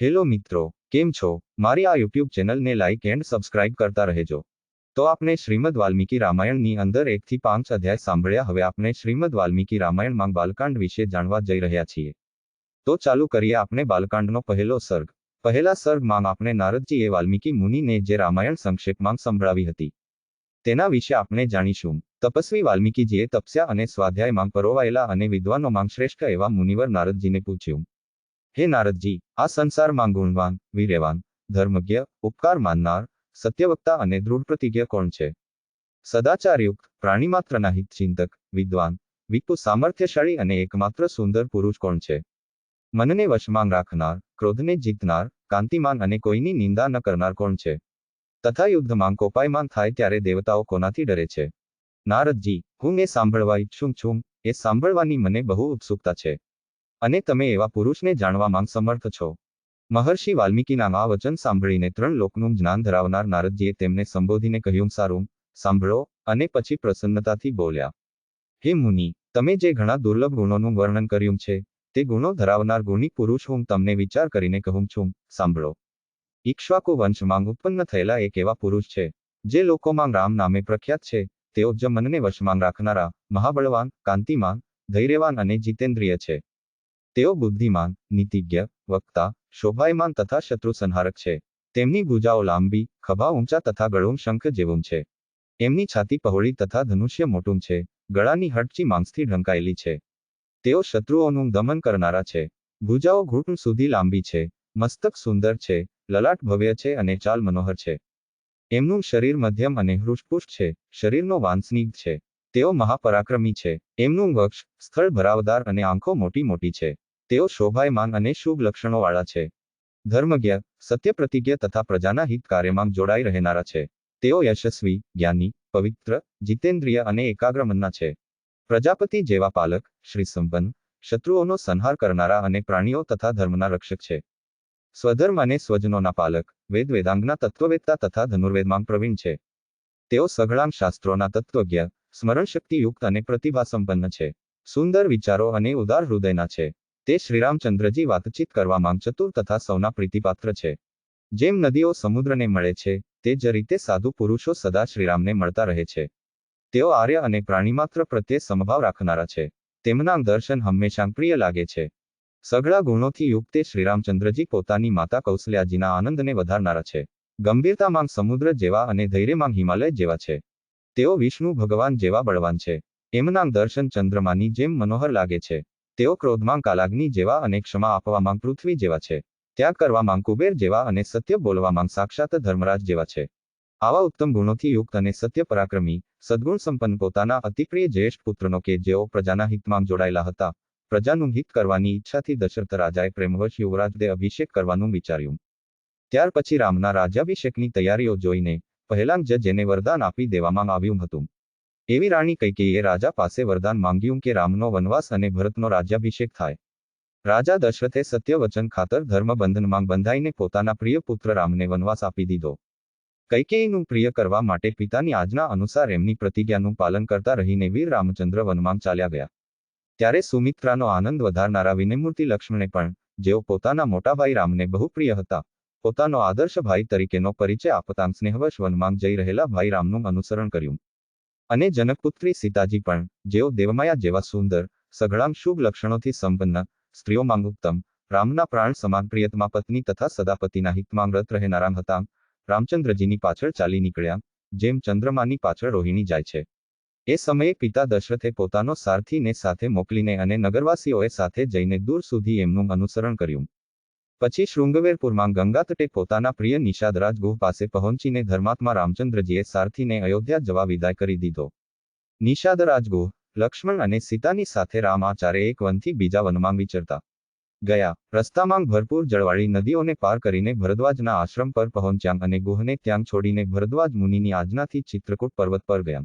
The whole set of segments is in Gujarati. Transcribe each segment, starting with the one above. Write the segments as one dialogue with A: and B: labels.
A: હેલો મિત્રો, કેમ છો? મારી આ યુટ્યુબ ચેનલને લાઇક એન્ડ સબસ્ક્રાઇબ કરતા રહેજો. તો આપણે શ્રીમદ વાલ્મીકી રામાયણની અંદર એકથી પાંચ અધ્યાય સાંભળ્યા, હવે આપણે શ્રીમદ વાલ્મીકી રામાયણમાં બાલકાંડ વિશે જાણવા જઈ રહ્યા છીએ. તો ચાલુ કરીએ આપણે બાલકાંડનો પહેલો સર્ગ. પહેલા સર્ગમાં આપણે નારદજીએ વાલ્મીકી મુનિને જે રામાયણ સંક્ષેપમાં સંભળાવી હતી, તેના વિશે આપણે જાણીશું. તપસ્વી વાલ્મીકીજીએ તપસ્યા અને સ્વાધ્યાયમાં પરોવાયેલા અને વિદ્વાનોમાં શ્રેષ્ઠ એવા મુનિવર નારદજીને પૂછ્યું. હે નારદજી, આ સંસારમાં ગુણવાન, વીર્યવાન, ધર્મજ્ઞ, ઉપકાર માનનાર, સત્યવક્તા અને દૃઢ પ્રતિજ્ઞ કોણ છે? સદાચારયુક્ત, પ્રાણીમાત્રના હિતચિંતક, વિદ્વાન, વિપુ સામર્થ્યશાળી અને એકમાત્ર સુંદર પુરુષ કોણ છે? મનને વશમાં રાખનાર, ક્રોધને જીતનાર, કાંતિમાન અને કોઈની નિંદા ન કરનાર કોણ છે? તથા યુદ્ધમાં કોપાયમાન થાય ત્યારે દેવતાઓ કોનાથી ડરે છે? નારદજી, હું એ સાંભળવા ઈચ્છું છું, એ સાંભળવાની મને બહુ ઉત્સુકતા છે. અને તમે એવા પુરુષને જાણવામાં સમર્થ છો. મહર્ષિ વાલ્મીકીના આ વચન સાંભળીને ત્રણ લોકનું જ્ઞાન ધરાવનાર નારદજીએ તેમને સંબોધીને કહ્યું, સારું, સાંભળો, અને પછી પ્રસન્નતાથી બોલ્યા, હે મુનિ, તમે જે ઘણા દુર્લભ ગુણોનું વર્ણન કર્યું છે, તે ગુણો ધરાવનાર ગુણી પુરુષ હું તમને વિચાર કરીને કહું છું, સાંભળો. ઈક્ષ્વાકુ વંશમાં ઉત્પન્ન થયેલા એક એવા પુરુષ છે, જે લોકોમાં રામ નામે પ્રખ્યાત છે. તેઓ જ મનને વશમાં રાખનારા મહાબળવાન, કાંતિમાન, ધૈર્યવાન અને જીતેન્દ્રિય છે. તેઓ બુદ્ધિમાન, નીતિજ્ઞ, વક્તા, શોભાયમાન તથા શત્રુ સંહારક છે. તેમની ભૂજાઓ લાંબી, ખભા ઊંચા તથા ગળું શંખ જેવું છે. એમની છાતી પહોળી તથા ધનુષ્ય મોટું છે. ગળાની હટચી માંસથી ઢંકાયેલી છે. તેઓ શત્રુઓનું દમન કરનારા છે. ભુજાઓ ઘૂંટણ સુધી લાંબી છે. મસ્તક સુંદર છે. લલાટ ભવ્ય છે અને ચાલ મનોહર છે. એમનું શરીર મધ્યમ અને હૃષ્ટપુષ્ટ છે. શરીરનો વાંસનિક છે. તેઓ મહાપરાક્રમી છે. એમનું વક્ષ સ્થળ ભરાવદાર અને આંખો મોટી મોટી છે. તેઓ શોભાયમાન અને શુભ લક્ષણોવાળા છે. ધર્મજ્ઞ સત્ય પ્રતિજ્ઞ તથા પ્રજાના હિત કાર્યમાં જોડાઈ રહેનારા છે. તેઓ યશસ્વી, જ્ઞાની, પવિત્ર, જીતેન્દ્રિય અને એકાગ્ર મનના છે. પ્રજાપતિ જેવા પાલક શ્રી સંપન્ન શત્રુઓનો સંહાર કરનારા અને પ્રાણીઓ તથા ધર્મના રક્ષક છે. સ્વધર્મ અને સ્વજનોના પાલક વેદ વેદાંગના તત્વવેદતા તથા ધનુર્વેદમાં પ્રવીણ છે. તેઓ સઘળાંગ શાસ્ત્રોના તત્વજ્ઞ, સ્મરણશક્તિયુક્ત અને પ્રતિભા સંપન્ન છે. સુંદર વિચારો અને ઉદાર હૃદયના છે. તે શ્રીરામચંદ્રજી વાતચીત કરવામાં ચતુર તથા સૌના પ્રીતિપાત્ર છે. જેમ નદીઓ સમુદ્રને મળે છે, તે જ રીતે સાધુ પુરુષો સદા શ્રીરામને મળતા રહે છે. તેઓ આર્ય અને પ્રાણીમાત્ર પ્રત્યે સમભાવ રાખનારા છે. તેમના દર્શન હંમેશા પ્રિય લાગે છે. સઘળા ગુણોથી યુક્ત શ્રીરામચંદ્રજી પોતાની માતા કૌશલ્યાજીના આનંદને વધારનારા છે. ગંભીરતામાં સમુદ્ર જેવા અને ધૈર્યમાં હિમાલય જેવા છે. તેઓ વિષ્ણુ ભગવાન જેવા બળવાન છે. એમના દર્શન ચંદ્રમાની જેમ મનોહર લાગે છે. તેઓ ક્રોધમાં કાલાગ્નિ જેવા અને ક્ષમા આપવામાં પૃથ્વી જેવા છે. ત્યાગ કરવામાં કુબેર જેવા અને સત્ય બોલવામાં સાક્ષાત ધર્મરાજ જેવા છે. આવા ઉત્તમ ગુણોથી યુક્ત અને સત્ય પરાક્રમી, સદગુણ સંપન્ન પોતાના અતિપ્રિય જ્યેષ્ઠ પુત્રનો કે જેઓ પ્રજાના હિતમાં જોડાયેલા હતા, પ્રજાનું હિત કરવાની ઈચ્છાથી દશરથ રાજાએ પ્રેમવશ યુવરાજદે અભિષેક કરવાનું વિચાર્યું. ત્યાર પછી રામના રાજાભિષેકની તૈયારીઓ જોઈને પહેલાં જ જેને વરદાન આપી દેવામાં આવ્યું હતું. એવી રાણી કૈકેયીએ રાજા પાસે વરદાન માંગ્યું કે રામનો વનવાસ અને ભરતનો રાજ્યાભિષેક થાય. રાજા દશરથે સત્ય વચન ખાતર ધર્મ બંધનમાં બંધાઈને પોતાના પ્રિય પુત્ર રામને વનવાસ આપી દીધો. કૈકેયીનું પ્રિય કરવા માટે પિતાની આજના અનુસાર એમની પ્રતિજ્ઞાનું પાલન કરતા રહીને વીર રામચંદ્ર વનમાં ચાલ્યા ગયા. ત્યારે સુમિત્રાનો આનંદ વધારનારા વિનયમૂર્તિ લક્ષ્મણે પણ, જેઓ પોતાના મોટાભાઈ રામને બહુ પ્રિય હતા, પોતાનો આદર્શ ભાઈ તરીકેનો પરિચય આપતાં સ્નેહવશ વનમાં જઈ રહેલા ભાઈ રામનું અનુસરણ કર્યું. અને જનકપુત્રી સીતાજી પણ, જેઓ દેવમાયા જેવા સુંદર, સઘળામ શુભ લક્ષણોથી સંપન્ન, સ્ત્રીઓમાં ઉત્તમ, રામના પ્રાણ સમાન પ્રિયતમાં પત્ની તથા સદાપતિના હિતમાં વ્રત રહેનારા હતા, રામચંદ્રજીની પાછળ ચાલી નીકળ્યા, જેમ ચંદ્રમાની પાછળ રોહિણી જાય છે. એ સમયે પિતા દશરથે પોતાનો સારથીને સાથે મોકલીને અને નગરવાસીઓએ સાથે જઈને દૂર સુધી એમનું અનુસરણ કર્યું. પછી શૃંગવેરપુરમાં ગંગાતટે પોતાના પ્રિય નિષાદરાજ ગુહ પાસે પહોંચીને ધર્માત્મા રામચંદ્રજીએ સારથીને અયોધ્યા જવા વિદાય કરી દીધો. નિષાદરાજ ગુહ, લક્ષ્મણ અને સીતાની સાથે રામાચાર્ય એક વનથી બીજા વનમાં વિચરતા ગયા. રસ્તામાં ભરપૂર જળવાળી નદીઓને પાર કરીને ભરદ્વાજના આશ્રમ પર પહોંચ્યા અને ગુહને ત્યાં છોડીને ભરદ્વાજ મુનિની આજ્ઞાથી ચિત્રકૂટ પર્વત પર ગયા.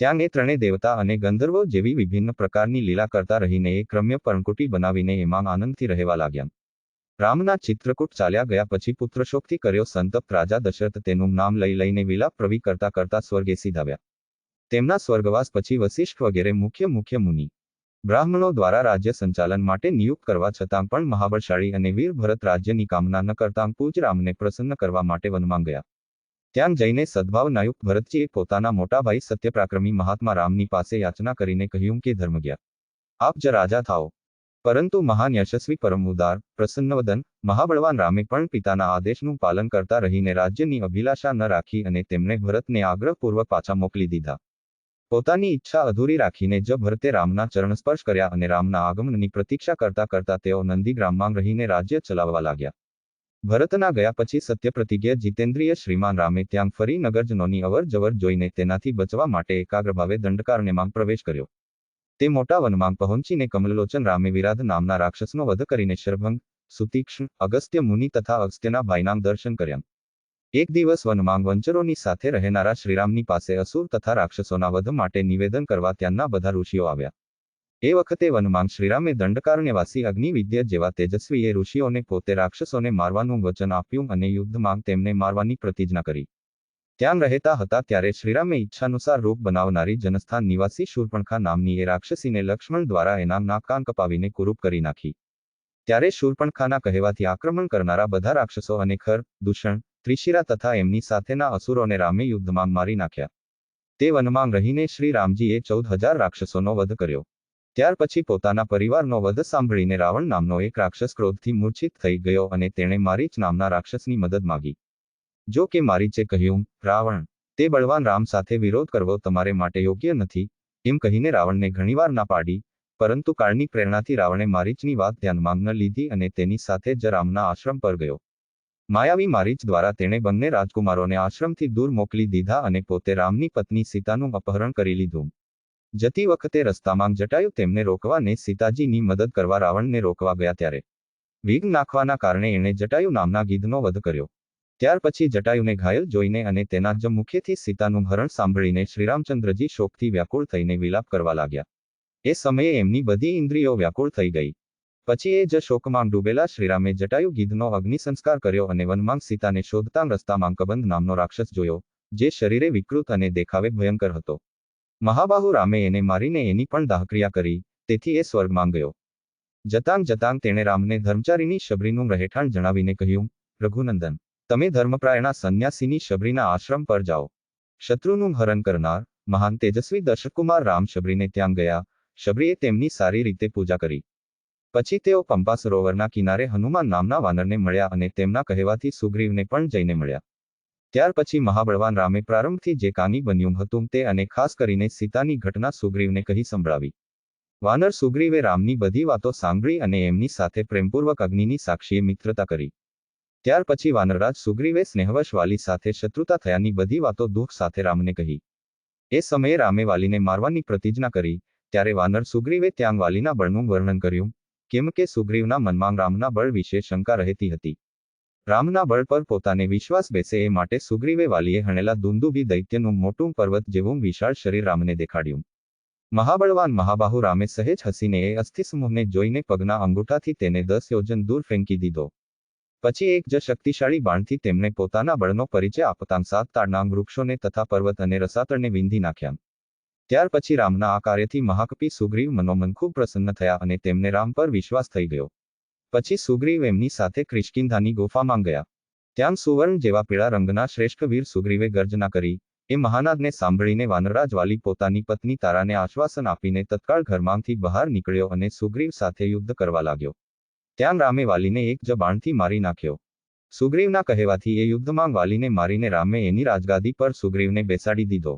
A: ત્યાં એ ત્રણેય દેવતા અને ગંધર્વો જેવી વિભિન્ન પ્રકારની લીલા કરતા રહીને એક રમ્ય પરણકુટી બનાવીને એમાં આનંદથી રહેવા લાગ્યા. રામના ચિત્રકૂટ ચાલ્યા ગયા પછી પુત્રશોકથી કર્યો સંતપ્ત રાજા દશરથ તેનું નામ લઈ લઈને વિલાપ પ્રવી કરતા કરતા સ્વર્ગે સીધાવ્યા. તેમના સ્વર્ગવાસ પછી વશિષ્ઠ વગેરે મુખ્ય મુખ્ય મુનિ, બ્રાહ્મણો દ્વારા રાજ્ય સંચાલન માટે નિયુક્ત કરવા છતાં પણ મહાબળશાળી અને વીર ભરત રાજ્યની કામના ન કરતાં પૂજ રામને પ્રસન્ન કરવા માટે વનમાં ગયા. ત્યાં જઈને સદભાવનાયુક્ત ભરતજીએ પોતાના મોટા ભાઈ સત્યપ્રાક્રમી મહાત્મા રામની પાસે યાચના કરીને કહ્યું કે ધર્મજ્ઞા આપ જ રાજા થાઓ. પરંતુ મહાન યશસ્વી પરમુદાર, પ્રસન્નવદન, મહાબળવાન રામે પણ પિતાના આદેશનું પાલન કરતા રહીને રાજ્યની અભિલાષા ન રાખી અને તેમને ભરતને આગ્રહપૂર્વક પાછા મોકલી દીધા. પોતાની ઈચ્છા અધૂરી રાખીને જ ભરતે રામના ચરણ સ્પર્શ કર્યા અને રામના આગમનની પ્રતીક્ષા કરતા કરતા તેઓ નંદીગ્રામમાં રહીને રાજ્ય ચલાવવા લાગ્યા. ભરતના ગયા પછી સત્યપ્રતિજ્ઞ જીતેન્દ્રિય શ્રીમાન રામે ત્યાં ફરી નગરજનોની અવર જવર જોઈને તેનાથી બચવા માટે એકાગ્રભાવે દંડકારણ્યમાં પ્રવેશ કર્યો. તે મોટા વનમાં પહોંચીને કમલલોચન રામે વિરાધ નામના રાક્ષસનો વધ કરીને શરભંગ, સુતીક્ષ્ણ, અગસ્ત્ય મુનિ તથા અગસ્ત્યના ભાઈનામ દર્શન કર્યા. એક દિવસ વનમાંગ વંચરોની સાથે રહેનારા શ્રીરામની પાસે અસુર તથા રાક્ષસોના વધ માટે નિવેદન કરવા ત્યાંના બધા ઋષિઓ આવ્યા. એ વખતે વનમાંગ શ્રીરામે દંડકારણ્યવાસી અગ્નિવિદ્ય જેવા તેજસ્વીએ ઋષિઓને પોતે રાક્ષસોને મારવાનું વચન આપ્યું અને યુદ્ધમાં તેમને મારવાની પ્રતિજ્ઞા કરી. ત્યાં રહેતા હતા ત્યારે શ્રીરામે ઈચ્છાનુસાર રૂપ બનાવનારી જનસ્થાન નિવાસી શૂર્પણખા નામની એ રાક્ષસીને લક્ષ્મણ દ્વારા એના નાક કાન કપાવીને કુરૂપ કરી નાખી. ત્યારે શૂર્પણખાના કહેવાથી આક્રમણ કરનારા બધા રાક્ષસો અને ખર, દૂષણ, ત્રિશિરા તથા એમની સાથેના અસુરોને રામે યુદ્ધમાં મારી નાખ્યા. તે વનમાં રહીને શ્રી રામજીએ ચૌદ હજાર રાક્ષસોનો વધ કર્યો. ત્યાર પછી પોતાના પરિવારનો વધ સાંભળીને રાવણ નામનો એક રાક્ષસ ક્રોધથી મૂર્છિત થઈ ગયો અને તેણે મારીચ નામના રાક્ષસની મદદ માગી. જો કે મારીચે કહ્યું, રાવણ, તે બળવાન રામ સાથે વિરોધ કરવો તમારે માટે યોગ્ય નથી, એમ કહીને રાવણને ઘણીવાર ના પાડી, પરંતુ કાળની પ્રેરણાથી રાવણે મારીચની વાત ધ્યાનમાં ન લીધી અને તેની સાથે જ રામના આશ્રમ પર ગયો. માયાવી મારીચ દ્વારા તેણે બંને રાજકુમારોને આશ્રમથી દૂર મોકલી દીધા અને પોતે રામની પત્ની સીતાનું અપહરણ કરી લીધું. જતી વખતે રસ્તામાં જટાયુ તેમને રોકવાને સીતાજીની મદદ કરવા રાવણને રોકવા ગયા ત્યારે. વિઘ્ન નાખવાના કારણે એણે જટાયુ નામના ગીધનો વધ કર્યો. ત્યાર પછી જટાયુને ઘાયલ જોઈને અને તેના જ મુખ્યથી સીતાનું હરણ સાંભળીને શ્રીરામચંદ્રજી શોકથી વ્યાકુળ થઈને વિલાપ કરવા લાગ્યા. એ સમયે એમની બધી ઇન્દ્રિયો વ્યાકુળ થઈ ગઈ. પછી એ જ શોકમાં ડૂબેલા શ્રીરામે જટાયુ ગીધનો અગ્નિ સંસ્કાર કર્યો અને વનમાં સીતાને શોધતા રસ્તામાં કબંધ નામનો રાક્ષસ જોયો, જે શરીરે વિકૃત અને દેખાવે ભયંકર હતો. મહાબાહુ રામે એને મારીને એની પણ દાહક્રિયા કરી, તેથી એ સ્વર્ગમાં ગયો. જતાંગ જતાંગ તેણે રામને ધર્મચારીની શબરીનું રહેઠાણ જણાવીને કહ્યું રઘુનંદન તમે ધર્મપ્રાયણા સંન્યાસીની શબરીના આશ્રમ પર જાઓ. શત્રુનું હરણ કરનાર, મહાન તેજસ્વી દર્શકુમાર રામ શબરીને ત્યાં ગયા, શબરીએ તેમની સારી રીતે પૂજા કરી. પછી તેઓ પંપા સરોવરના કિનારે હનુમાન નામના વાનરને મળ્યા અને તેમના કહેવાથી સુગ્રીવને પણ જઈને મળ્યા. ત્યાર પછી મહાબળવાન રામે પ્રારંભથી જે કાની બન્યું હતું તે અને ખાસ કરીને સીતાની ઘટના સુગ્રીવને કહી સંભળાવી. વાનર સુગ્રીવે રામની બધી વાતો સાંભળી અને એમની સાથે પ્રેમપૂર્વક અગ્નિની સાક્ષીએ મિત્રતા કરી. ત્યાર પછી વાનરરાજ સુગ્રીવે સ્નેહવશ વાલી સાથે શત્રુતા થયાની બધી વાતો દુઃખ સાથે રામને કહી. એ સમયે રામે વાલીને મારવાની પ્રતિજ્ઞા કરી, ત્યારે વાનર સુગ્રીવે ત્યાં વાલીના બળનું વર્ણન કર્યું, કેમ કે સુગ્રીવના મનમાં રામના બળ વિશે શંકા રહેતી હતી. રામના બળ પર પોતાને વિશ્વાસ બેસે એ માટે સુગ્રીવે વાલીએ હણેલા દુંદુભી દૈત્યનું મોટું પર્વત જેવું વિશાળ શરીર રામને દેખાડ્યું. મહાબળવાન મહાબાહુ રામે સહેજ હસીને એ અસ્થિસમૂહને જોઈને પગના અંગૂઠાથી તેને દસ યોજન દૂર ફેંકી દીધો. પછી એક જ શક્તિશાળી બાણથી તેમણે પોતાના બળનો પરિચય આપતાં સાત તાળનાંગ વૃક્ષોને તથા પર્વત અને રસાતળને વિંધી નાખ્યા. ત્યાર પછી રામના આ કાર્યથી મહાકપી સુગ્રીવ મનોમન ખૂબ પ્રસન્ન થયા અને તેમને રામ પર વિશ્વાસ થઈ ગયો. પછી સુગ્રીવ એમની સાથે ક્રિષ્કિંધાની ગુફામાં ગયા. ત્યાં સુવર્ણ જેવા પીળા રંગના શ્રેષ્ઠ વીર સુગ્રીવે ગર્જના કરી. એ મહાનાદને સાંભળીને વાનરાજ વાલી પોતાની પત્ની તારાને આશ્વાસન આપીને તત્કાળ ઘરમાંથી બહાર નીકળ્યો અને સુગ્રીવ સાથે યુદ્ધ કરવા લાગ્યો. ત્યાં રામે વાલીને એક જ બાણથી મારી નાખ્યો. સુગ્રીવના કહેવાથી એ યુદ્ધમાં વાલીને મારીને રામે એની રાજગાદી પર સુગ્રીવને બેસાડી દીધો.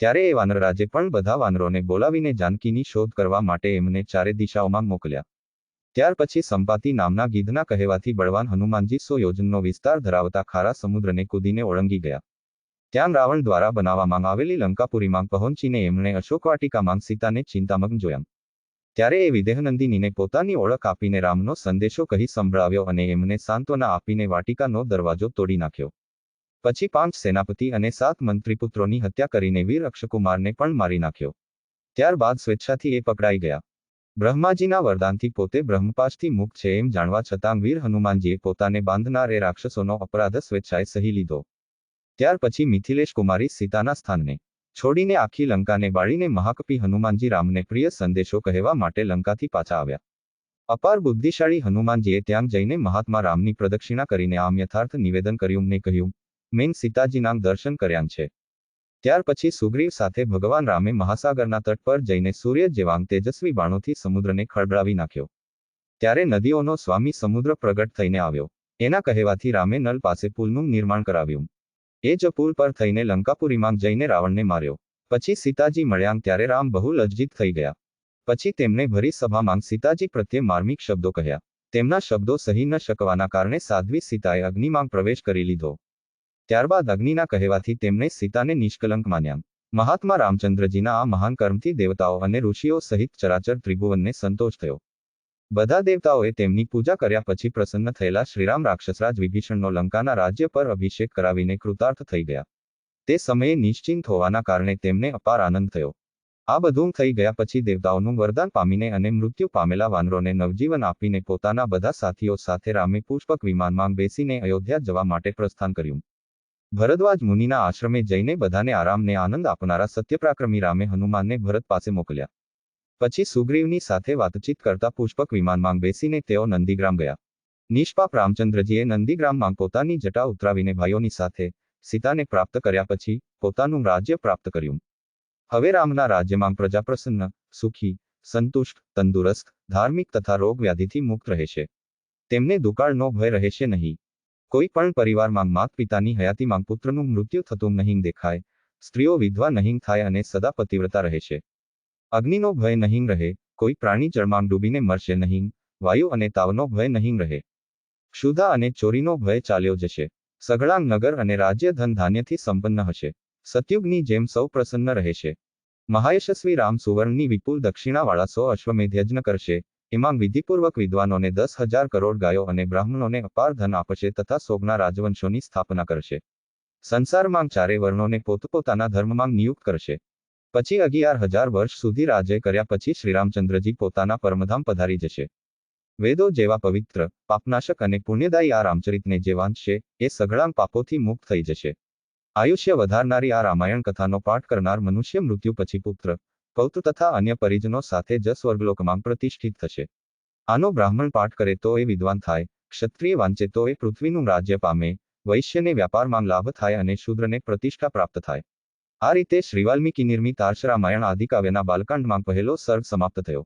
A: ત્યારે એ વાનરરાજે પણ બધા વાનરોને બોલાવીને જાનકીની શોધ કરવા માટે એમને ચારે દિશાઓમાં મોકલ્યા. ત્યાર પછી સંપાતી નામના ગીધના કહેવાથી બળવાન હનુમાનજી સો યોજનનો વિસ્તાર ધરાવતા ખારા સમુદ્રને કૂદીને ઓળંગી ગયા. ત્યાં રાવણ દ્વારા બનાવવામાં આવેલી લંકાપુરીમાં પહોંચીને એમણે અશોકવાટિકામાં સીતાને ચિંતામગ્ન જોયા. ત્યારે એ વિદેહનંદિનીને પોતાની ઓળખ આપીને રામનો સંદેશો કહી સંભળાવ્યો અને એમને સાંત્વના આપીને વાટિકાનો દરવાજો તોડી નાખ્યો. પછી પાંચ સેનાપતિ અને સાત મંત્રીપુત્રોની હત્યા કરીને વીર અક્ષકુમારને પણ મારી નાખ્યો. ત્યારબાદ સ્વેચ્છાથી એ પકડાઈ ગયા. બ્રહ્માજીના વરદાનથી પોતે બ્રહ્મપાશથી મુક્ત છે એમ જાણવા છતાં વીર હનુમાનજીએ પોતાને બાંધનાર એ રાક્ષસોનો અપરાધ સ્વેચ્છાએ સહી લીધો. ત્યાર પછી મિથિલેશ કુમારી સીતાના સ્થાનને છોડીને આખી લંકાને બાળીને મહાકપી હનુમાનજી રામને પ્રિય સંદેશો કહેવા માટે લંકાથી પાછા આવ્યા. અપાર બુદ્ધિશાળી હનુમાનજીએ ત્યાં જઈને મહાત્મા રામની પ્રદક્ષિણા કરીને આમ યથાર્થ નિવેદન કર્યું ને કહ્યું મેન સીતાજીના દર્શન કર્યા છે. ત્યાર પછી સુગ્રીવ સાથે ભગવાન રામે મહાસાગરના તટ પર જઈને સૂર્ય જેવાંગ તેજસ્વી બાણોથી સમુદ્રને ખળબળાવી નાખ્યો. ત્યારે નદીઓનો સ્વામી સમુદ્ર પ્રગટ થઈને આવ્યો. એના કહેવાથી રામે નલ પાસે પુલનું નિર્માણ કરાવ્યું. એ જ પુલ પર થઈને લંકાપુરીમાં જઈને રાવણને માર્યો. પછી સીતાજી મળ્યા ત્યારે રામ બહુ લજ્જિત થઈ ગયા. પછી તેમને ભરી સભામાં સીતાજી પ્રત્યે માર્મિક શબ્દો કહ્યા. તેમના શબ્દો સહી ન શકવાના કારણે સાધ્વી સીતાએ અગ્નિમાં પ્રવેશ કરી લીધો. ત્યારબાદ અગ્નિના કહેવાથી તેમણે સીતાને નિષ્કલંક માન્યા. મહાત્મા રામચંદ્રજીના આ મહાન કર્મથી દેવતાઓ અને ઋષિઓ સહિત ચરાચર ત્રિભુવનને સંતોષ થયો. બધા દેવતાઓએ તેમની પૂજા કર્યા પછી પ્રસન્ન થયેલા શ્રીરામ રાક્ષસરાજ વિભીષણનો લંકાના રાજ્ય પર અભિષેક કરાવીને કૃતાર્થ થઈ ગયા. તે સમયે નિશ્ચિંત હોવાના કારણે તેમને અપાર આનંદ થયો. આ બધું થઈ ગયા પછી દેવતાઓનું વરદાન પામીને અને મૃત્યુ પામેલા વાનરોને નવજીવન આપીને પોતાના બધા સાથીઓ સાથે રામે પુષ્પક વિમાનમાં બેસીને અયોધ્યા જવા માટે પ્રસ્થાન કર્યું. ભરદ્વાજ મુનિના આશ્રમે જઈને બધાને આરામને આનંદ આપનારા સત્યપ્રાક્રમી રામે હનુમાનને ભરત પાસે મોકલ્યા. પછી સુગ્રીવની સાથે વાતચીત કરતા પુષ્પક વિમાનમાં બેસીને તેઓ નંદીગ્રામ ગયા. નિષ્પાપ રામચંદ્રજીએ નંદીગ્રામમાં પોતાની જટા ઉતરાવીને ભાઈઓની સાથે સીતાને પ્રાપ્ત કર્યા પછી પોતાનું રાજ્ય પ્રાપ્ત કર્યું. હવે રામના રાજ્યમાં પ્રજા પ્રસન્ન સુખી, સંતુષ્ટ, તંદુરસ્ત, ધાર્મિક તથા રોગ વ્યાધિથી મુક્ત રહેશે તેમને દુકાળનો ભય રહેશે નહીં. કોઈ પણ પરિવારમાં માત પિતાની હયાતીમાં પુત્રનું મૃત્યુ થતું નહીં દેખાય, સ્ત્રીઓ વિધવા નહીં થાય અને સદા પતિવ્રતા રહેશે અગ્નિનો ભય નહીં રહે, કોઈ પ્રાણી જળમાં ડૂબીને મરશે નહીં, વાયુ અને તાવનો ભય નહીં રહે. ક્ષુધા અને ચોરીનો ભય ચાલ્યો જશે. સઘળાંગ નગર અને રાજ્ય ધન ધાન્યથી સંપન્ન હશે. સતયુગની જેમ સૌ પ્રસન્ન રહેશે. મહાયશસ્વી રામ સુવર્ણની વિપુલ દક્ષિણાવાળા સો અશ્વમેધ યજ્ઞ કરશે. એમાં વિધિપૂર્વક વિદ્વાનોને દસ હજાર કરોડ ગાયો અને બ્રાહ્મણોને અપાર ધન આપશે તથા સોગના રાજવંશોની સ્થાપના કરશે. સંસારમાં ચારે વર્ણોને પોતપોતાના ધર્મમાં નિયુક્ત કરશે. પછી અગિયાર હજાર વર્ષ સુધી રાજ્ય કર્યા પછી શ્રીરામચંદ્રજી પોતાના પરમધામ પધારી જશે. વેદો જેવા પવિત્ર, પાપનાશક અને પુણ્યદાયી આ રામચરિતને જે વાંચશે, એ સઘળાં પાપોથી મુક્ત થઈ જશે. આયુષ્ય વધારનારી આ રામાયણ કથાનો પાઠ કરનાર મનુષ્ય મૃત્યુ પછી પુત્ર, પૌત્ર તથા અન્ય પરિજનો સાથે જ સ્વર્ગલોકમાં પ્રતિષ્ઠિત થશે. આનો બ્રાહ્મણ પાઠ કરે તો એ વિદ્વાન થાય, ક્ષત્રિય વાંચે તો એ પૃથ્વીનું રાજ્ય પામે, વૈશ્યને વ્યાપારમાં લાભ થાય અને શૂદ્રને પ્રતિષ્ઠા પ્રાપ્ત થાય. આ રીતે શ્રી વાલ્મીકી નિર્મિત આર્ષ રામાયણ આદિકાવ્યના બાલકાંડમાં પહેલો સર્ગ સમાપ્ત થયો.